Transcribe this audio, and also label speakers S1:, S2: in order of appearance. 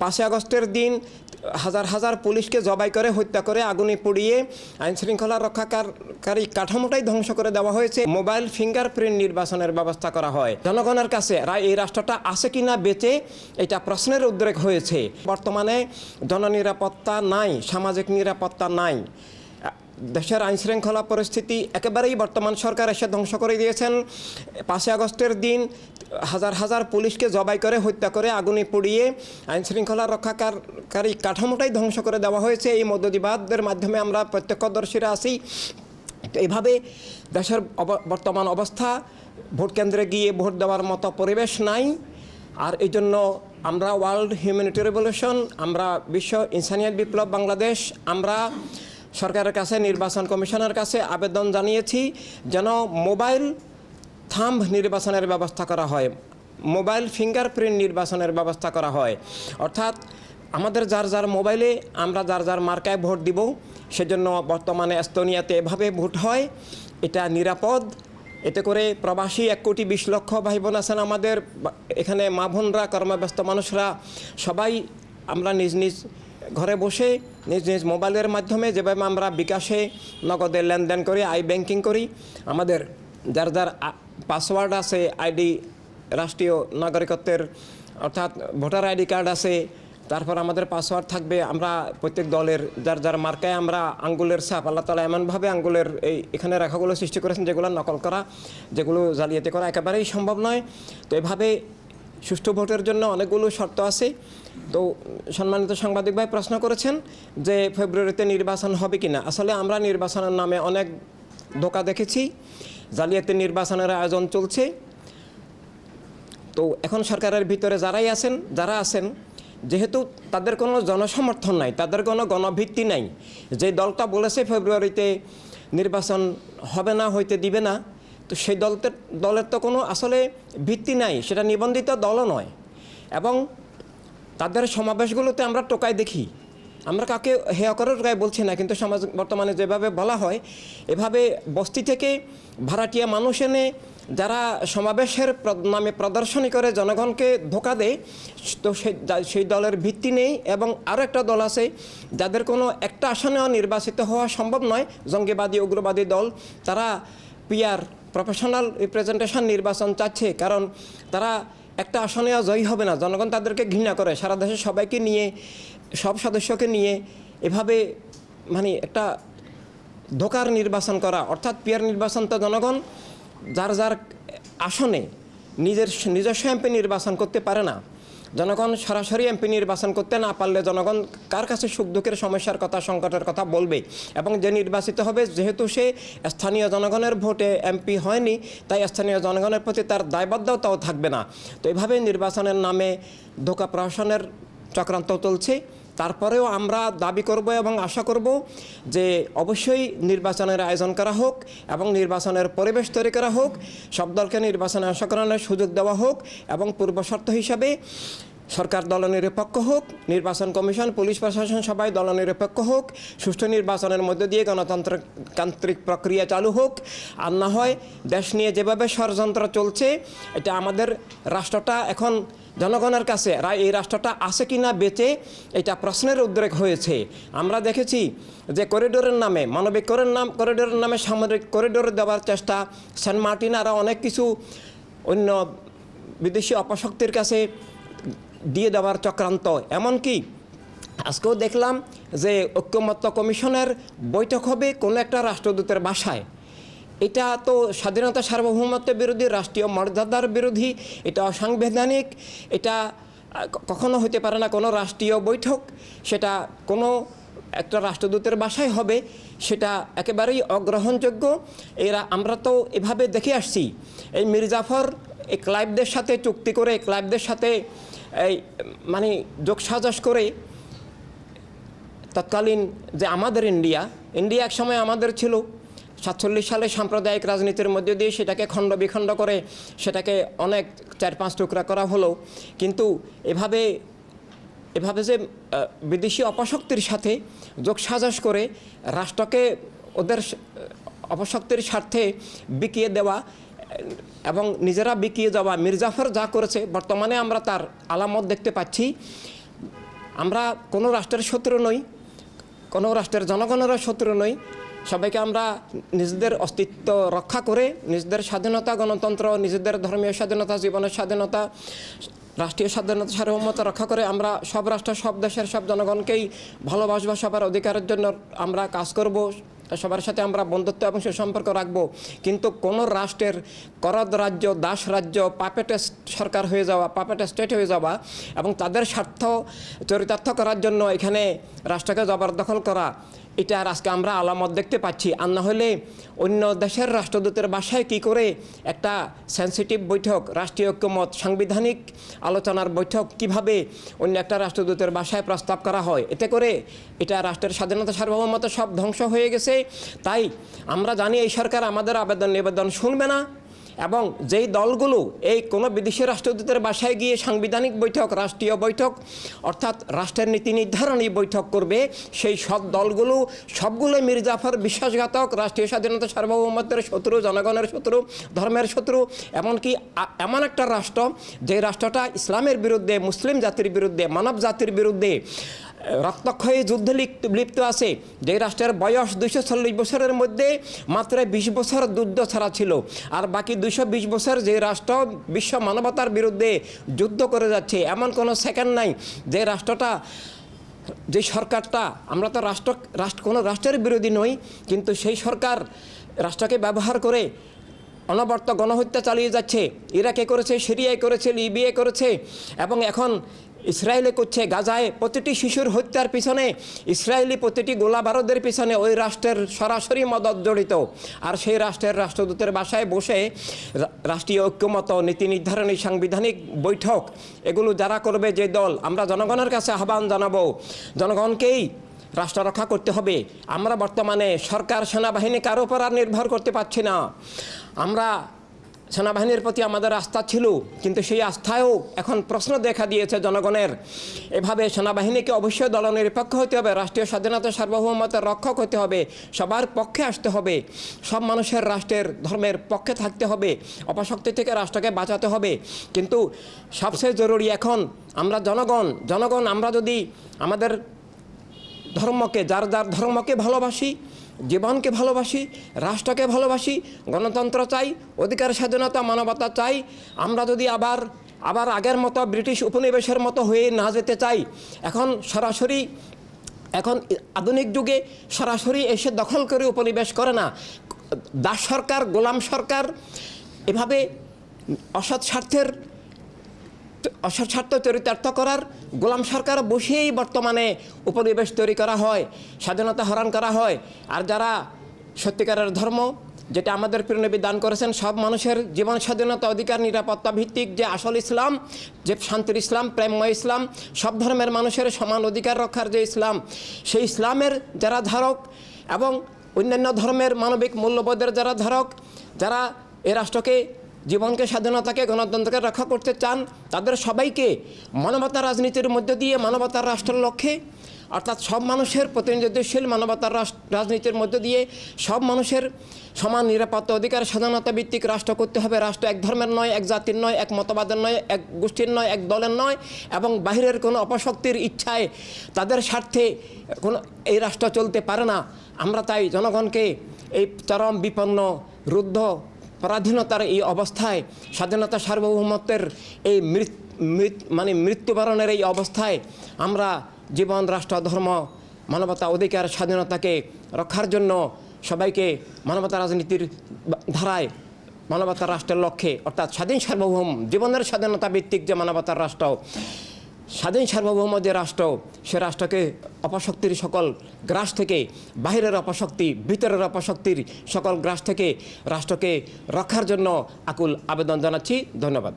S1: পাঁচই আগস্টের দিন হাজার হাজার পুলিশকে জবাই করে হত্যা করে আগুনে পুড়িয়ে আইন শৃঙ্খলা রক্ষাকারী কাঠামোটাই ধ্বংস করে দেওয়া হয়েছে। মোবাইল ফিঙ্গারপ্রিন্ট নির্বাচনের ব্যবস্থা করা হয়। জনগণের কাছে এই রাষ্ট্রটা আছে কি না বেঁচে এটা প্রশ্নের উদ্রেক হয়েছে। বর্তমানে জননিরাপত্তা নাই, সামাজিক নিরাপত্তা নাই। দেশের আইন শৃঙ্খলা পরিস্থিতি একেবারেই বর্তমান সরকার এসে ধ্বংস করে দিয়েছেন। পাঁচই আগস্টের দিন হাজার হাজার পুলিশকে জবাই করে হত্যা করে আগুনে পুড়িয়ে আইন শৃঙ্খলা রক্ষাকারী কাঠামোটাই ধ্বংস করে দেওয়া হয়েছে। এই মধ্যদিবাদের মাধ্যমে আমরা প্রত্যক্ষদর্শীরা তো এইভাবে দেশের বর্তমান অবস্থা, ভোট কেন্দ্রে গিয়ে ভোট দেওয়ার মতো পরিবেশ নাই। আর এই জন্য আমরা ওয়ার্ল্ড হিউম্যানিটি রেভলিউশন আমরা বিশ্ব ইনসানিয়াত বিপ্লব বাংলাদেশ, আমরা সরকারের কাছে, নির্বাচন কমিশনের কাছে আবেদন জানিয়েছি যেন মোবাইল থাম্ব নির্বাচনের ব্যবস্থা করা হয়। মোবাইল ফিঙ্গারপ্রিন্ট নির্বাচনের ব্যবস্থা করা হয়। অর্থাৎ আমাদের যার যার মোবাইলে আমরা যার যার মার্কায় ভোট দিব, সেজন্য বর্তমানে এস্তোনিয়াতে এভাবে ভোট হয়। এটা নিরাপদ। এতে করে প্রবাসী এক কোটি বিশ লক্ষ ভাই বোন আছেন আমাদের। এখানে মা বোনরা, কর্মব্যস্ত মানুষরা, সবাই আমরা নিজ নিজ ঘরে বসে নিজ নিজ মোবাইলের মাধ্যমে যেভাবে আমরা বিকাশে নগদের লেনদেন করি, আই ব্যাংকিং করি, আমাদের যার যার পাসওয়ার্ড আছে, আইডি, রাষ্ট্রীয় নাগরিকত্বের, অর্থাৎ ভোটার আইডি কার্ড আছে, তারপর আমাদের পাসওয়ার্ড থাকবে, আমরা প্রত্যেক দলের যার যার মার্কায় আমরা আঙ্গুলের ছাপ, আল্লাহ তালা এমনভাবে আঙ্গুলের এই এখানে রেখাগুলো সৃষ্টি করেছেন যেগুলো নকল করা, যেগুলো জালিয়াতি করা একেবারেই সম্ভব নয়। তো এভাবে সুষ্ঠু ভোটের জন্য অনেকগুলো শর্ত আছে। তো সম্মানিত সাংবাদিক ভাই প্রশ্ন করেছেন যে ফেব্রুয়ারিতে নির্বাচন হবে কিনা। আসলে আমরা নির্বাচনের নামে অনেক ধোকা দেখেছি। জালিয়াতি নির্বাচনের আয়োজন চলছে। তো এখন সরকারের ভিতরে যারাই আছেন, যারা আছেন, যেহেতু তাদের কোনো জনসমর্থন নাই, তাদের কোনো গণভিত্তি নাই। যে দলটা বলেছে ফেব্রুয়ারিতে নির্বাচন হবে না, হইতে দিবে না তো সেই দলতে দলের তো কোনো আসলে ভিত্তি নাই, সেটা নিবন্ধিত দলও নয়। এবং তাদের সমাবেশগুলোতে আমরা টোকাই দেখি। আমরা কাকে হেয়া করে টোকাই বলছি না, কিন্তু সমাজ বর্তমানে যেভাবে বলা হয়, এভাবে বস্তি থেকে ভাড়াটিয়া মানুষ এনে যারা সমাবেশের নামে প্রদর্শনী করে জনগণকে ধোকা দেয়, তো সেই দলের ভিত্তি নেই এবং আরও একটা দল আছে যাদের কোনো একটা আসনেও নির্বাচিত হওয়া সম্ভব নয়। জঙ্গিবাদী, উগ্রবাদী দল, তারা পিয়ার প্রফেশনাল রিপ্রেজেন্টেশন নির্বাচন চাচ্ছে, কারণ তারা একটা আসনেও জয়ী হবে না। জনগণ তাদেরকে ঘৃণা করে। সারা দেশে সবাইকে নিয়ে, সব সদস্যকে নিয়ে এভাবে মানে একটা ধোকার নির্বাচন করা, অর্থাৎ পিয়ার নির্বাচন তো জনগণ যার যার আসনে নিজের, নিজস্ব এমপি নির্বাচন করতে পারে না। জনগণ সরাসরি এমপি নির্বাচন করতে না পারলে জনগণ কার কাছে সুখ দুঃখের সমস্যার কথা, সংকটের কথা বলবে এবং যে নির্বাচিত হবে, যেহেতু সে স্থানীয় জনগণের ভোটে এমপি হয়নি, তাই স্থানীয় জনগণের প্রতি তার দায়বদ্ধতাও থাকবে না। তো এভাবে নির্বাচনের নামে ধোকা প্রশাসনের চক্রান্ত চলছে। তারপরেও আমরা দাবি করব এবং আশা করব যে অবশ্যই নির্বাচনের আয়োজন করা হোক এবং নির্বাচনের পরিবেশ তৈরি করা হোক, সব দলকে নির্বাচনে অংশগ্রহণের সুযোগ দেওয়া হোক এবং পূর্বশর্ত হিসাবে সরকার দলনিরপেক্ষ হোক, নির্বাচন কমিশন, পুলিশ প্রশাসন সবাই দলনিরপেক্ষ হোক, সুষ্ঠু নির্বাচনের মধ্যে দিয়ে গণতন্ত্রতান্ত্রিক প্রক্রিয়া চালু হোক। আর না হয় দেশ নিয়ে যেভাবে ষড়যন্ত্র চলছে, এটা আমাদের রাষ্ট্রটা এখন জনগণের কাছে এই রাষ্ট্রটা আছে কি না বেঁচে, এটা প্রশ্নের উদ্রেক হয়েছে। আমরা দেখেছি যে করিডোরের নামে, মানবিক নাম, করিডোরের নামে সামরিক করিডোর দেওয়ার চেষ্টা, সেন্ট মার্টিন আরও অনেক কিছু অন্য বিদেশি অপশক্তির কাছে দিয়ে দেওয়ার চক্রান্ত। এমনকি আজকেও দেখলাম যে ঐক্যমত্য কমিশনের বৈঠক হবে কোনো একটা রাষ্ট্রদূতের বাসায়। এটা তো স্বাধীনতা সার্বভৌমত্ব বিরোধী, রাষ্ট্রীয় মর্যাদার বিরোধী, এটা অসাংবিধানিক, এটা কখনো হতে পারে না কোনো রাষ্ট্রীয় বৈঠক, সেটা কোনো একটা রাষ্ট্রদূতের বাসায় হবে, সেটা একেবারেই অগ্রহণযোগ্য। এরা, আমরা তো এভাবে দেখে আসছি। এই মির্জাফর এই ক্লাইবদের সাথে চুক্তি করে ক্লাইবদের সাথে এই মানে যোগসাজস করে তৎকালীন যে আমাদের ইন্ডিয়া ইন্ডিয়া এক সময় আমাদের ছিল। সাতচল্লিশ সালে সাম্প্রদায়িক রাজনীতির মধ্যে দিয়ে সেটাকে খণ্ড বিখণ্ড করে সেটাকে অনেক চার পাঁচ টুকরা করা হলো। কিন্তু এভাবে এভাবে যে বিদেশি অপশক্তির সাথে যোগসাজস করে রাষ্ট্রকে ওদের অপশক্তির স্বার্থে বিকিয়ে দেওয়া এবং নিজেরা বিকিয়ে যাওয়া। মির্জাফর যা করেছে, বর্তমানে আমরা তার আলামত দেখতে পাচ্ছি। আমরা কোনো রাষ্ট্রের শত্রু নই, কোনো রাষ্ট্রের জনগণেরও শত্রু নই। সবাইকে আমরা নিজেদের অস্তিত্ব রক্ষা করে, নিজেদের স্বাধীনতা গণতন্ত্র, নিজেদের ধর্মীয় স্বাধীনতা, জীবনের স্বাধীনতা, রাষ্ট্রীয় স্বাধীনতা সার্বভৌমতা রক্ষা করে আমরা সব রাষ্ট্র, সব দেশের, সব জনগণকেই ভালোবাসবা, সবার অধিকারের জন্য আমরা কাজ করব। সবার সাথে আমরা বন্ধুত্ব এবং সুসম্পর্ক রাখব। কিন্তু কোনো রাষ্ট্রের করদ রাজ্য, দাস রাজ্য, পাপেটে সরকার হয়ে যাওয়া, পাপেটে স্টেট হয়ে যাওয়া এবং তাদের স্বার্থ চরিতার্থ করার জন্য এখানে রাষ্ট্রকে জবরদখল করা এটা আজকে আমরা আলামত দেখতে পাচ্ছি। আর না হলে অন্য দেশের রাষ্ট্রদূতের বাসায় কি করে একটা সেন্সিটিভ বৈঠক, রাষ্ট্রীয় ঐক্যমত, সাংবিধানিক আলোচনার বৈঠক কীভাবে অন্য একটা রাষ্ট্রদূতের বাসায় প্রস্তাব করা হয়? এতে করে এটা রাষ্ট্রের স্বাধীনতা সার্বভৌমতা সব ধ্বংস হয়ে গেছে। তাই আমরা জানি এই সরকার আমাদের আবেদন নিবেদন শুনবে না। এবং যেই দলগুলো এই কোনো বিদেশি রাষ্ট্রদূতের বাসায় গিয়ে সাংবিধানিক বৈঠক, রাষ্ট্রীয় বৈঠক, অর্থাৎ রাষ্ট্রের নীতি নির্ধারণী বৈঠক করবে, সেই সব দলগুলো, সবগুলোই মির্জাফর বিশ্বাসঘাতক, রাষ্ট্রীয় স্বাধীনতা সার্বভৌমত্বের শত্রু, জনগণের শত্রু, ধর্মের শত্রু, এমনকি এমন একটা রাষ্ট্র, যে রাষ্ট্রটা ইসলামের বিরুদ্ধে, মুসলিম জাতির বিরুদ্ধে, মানব জাতির বিরুদ্ধে রক্তক্ষয়ী যুদ্ধে লিপ্ত আছে। যে রাষ্ট্রের বয়স দুশো চল্লিশ বছরের মধ্যে মাত্র বিশ বছর যুদ্ধ ছাড়া ছিল। আর বাকি দুইশো বিশ বছর যে রাষ্ট্র বিশ্ব মানবতার বিরুদ্ধে যুদ্ধ করে যাচ্ছে, এমন কোনো সেকেন্ড নাই। যে রাষ্ট্রটা, যে সরকারটা, আমরা তো রাষ্ট্র রাষ্ট্র, কোনো রাষ্ট্রের বিরোধী নই, কিন্তু সেই সরকার রাষ্ট্রকে ব্যবহার করে অনবর্ত গণহত্যা চালিয়ে যাচ্ছে। ইরাকে করেছে, সিরিয়ায় করেছে, লিবিয়ায় করেছে। এবং এখন ইসরায়েলে করছে গাজায় প্রতিটি শিশুর হত্যার পিছনে, ইসরায়েলি প্রতিটি গোলা বারদের পিছনে ওই রাষ্ট্রের সরাসরি মদত জড়িত। আর সেই রাষ্ট্রের রাষ্ট্রদূতের বাসায় বসে রাষ্ট্রীয় ঐক্যমত, নীতি নির্ধারণী, সাংবিধানিক বৈঠক, এগুলো যারা করবে যে দল, আমরা জনগণের কাছে আহ্বান জানাব। জনগণকেই রাষ্ট্র রক্ষা করতে হবে। আমরা বর্তমানে সরকার, সেনাবাহিনী কারও উপর আর নির্ভর করতে পারছি না। আমরা সেনাবাহিনীর প্রতি আমাদের আস্থা ছিল, কিন্তু সেই আস্থায়ও এখন প্রশ্ন দেখা দিয়েছে জনগণের। এভাবে সেনাবাহিনীকে অবশ্যই দলনিরপেক্ষ হতে হবে, রাষ্ট্রীয় স্বাধীনতা সার্বভৌমতার রক্ষক হতে হবে, সবার পক্ষে আসতে হবে, সব মানুষের রাষ্ট্রের ধর্মের পক্ষে থাকতে হবে, অপশক্তি থেকে রাষ্ট্রকে বাঁচাতে হবে। কিন্তু সবচেয়ে জরুরি এখন আমরা জনগণ জনগণ আমরা যদি আমাদের ধর্মকে, যার যার ধর্মকে ভালোবাসি জীবনকে ভালোবাসি, রাষ্ট্রকে ভালোবাসি, গণতন্ত্র চাই, অধিকার, স্বাধীনতা, মানবতা চাই। আমরা যদি আবার আবার আগের মতো ব্রিটিশ উপনিবেশের মতো হয়ে না যেতে চাই, এখন সরাসরি, এখন আধুনিক যুগে সরাসরি এসে দখল করে উপনিবেশ করে না। দাস সরকার, গোলাম সরকার, এভাবে অসৎ স্বার্থের স্বার্থ চরিতার্থ করার গোলাম সরকার বসেই বর্তমানে উপনিবেশ তৈরি করা হয়, স্বাধীনতা হরণ করা হয়। আর যারা সত্যিকারের ধর্ম, যেটা আমাদের প্রিয়নবী দান করেছেন, সব মানুষের জীবন স্বাধীনতা অধিকার, নিরাপত্তা ভিত্তিক যে আসল ইসলাম, যে শান্তির ইসলাম, প্রেমময় ইসলাম, সব ধর্মের মানুষের সমান অধিকার রক্ষার যে ইসলাম, সেই ইসলামের যারা ধারক এবং অন্যান্য ধর্মের মানবিক মূল্যবোধের যারা ধারক, যারা এ রাষ্ট্রকে জীবনকে, স্বাধীনতাকে, গণতন্ত্রকে রক্ষা করতে চান, তাদের সবাইকে মানবতা রাজনীতির মধ্য দিয়ে মানবতার রাষ্ট্রের লক্ষ্যে। অর্থাৎ সব মানুষের প্রতিনিধিত্বশীল মানবতার রাজনীতির মধ্য দিয়ে সব মানুষের সমান নিরাপত্তা অধিকার, স্বাধীনতা ভিত্তিক রাষ্ট্র করতে হবে। রাষ্ট্র এক ধর্মের নয়, এক জাতির নয়, এক মতবাদের নয়, এক গোষ্ঠীর নয়, এক দলের নয় এবং বাহিরের কোনো অপশক্তির ইচ্ছায় তাদের স্বার্থে কোনো এই রাষ্ট্র চলতে পারে না। আমরা তাই জনগণকে এই চরম বিপন্ন, রুদ্ধ পরাধীনতার এই অবস্থায়, স্বাধীনতা সার্বভৌমত্বের এই মানে মৃত্যুবরণের এই অবস্থায় আমরা জীবন, রাষ্ট্র, ধর্ম, মানবতা অধিকার, স্বাধীনতাকে রক্ষার জন্য সবাইকে মানবতা রাজনীতির ধারায় মানবতার রাষ্ট্রের লক্ষ্যে, অর্থাৎ স্বাধীন সার্বভৌম জীবনের স্বাধীনতা ভিত্তিক যে মানবতার রাষ্ট্র স্বাধীন সার্বভৌম যে রাষ্ট্র, সে রাষ্ট্রকে অপশক্তির সকল গ্রাস থেকে বাহিরের অপশক্তি, ভিতরের অপশক্তির সকল গ্রাস থেকে রাষ্ট্রকে রক্ষার জন্য আকুল আবেদন জানাচ্ছি। ধন্যবাদ।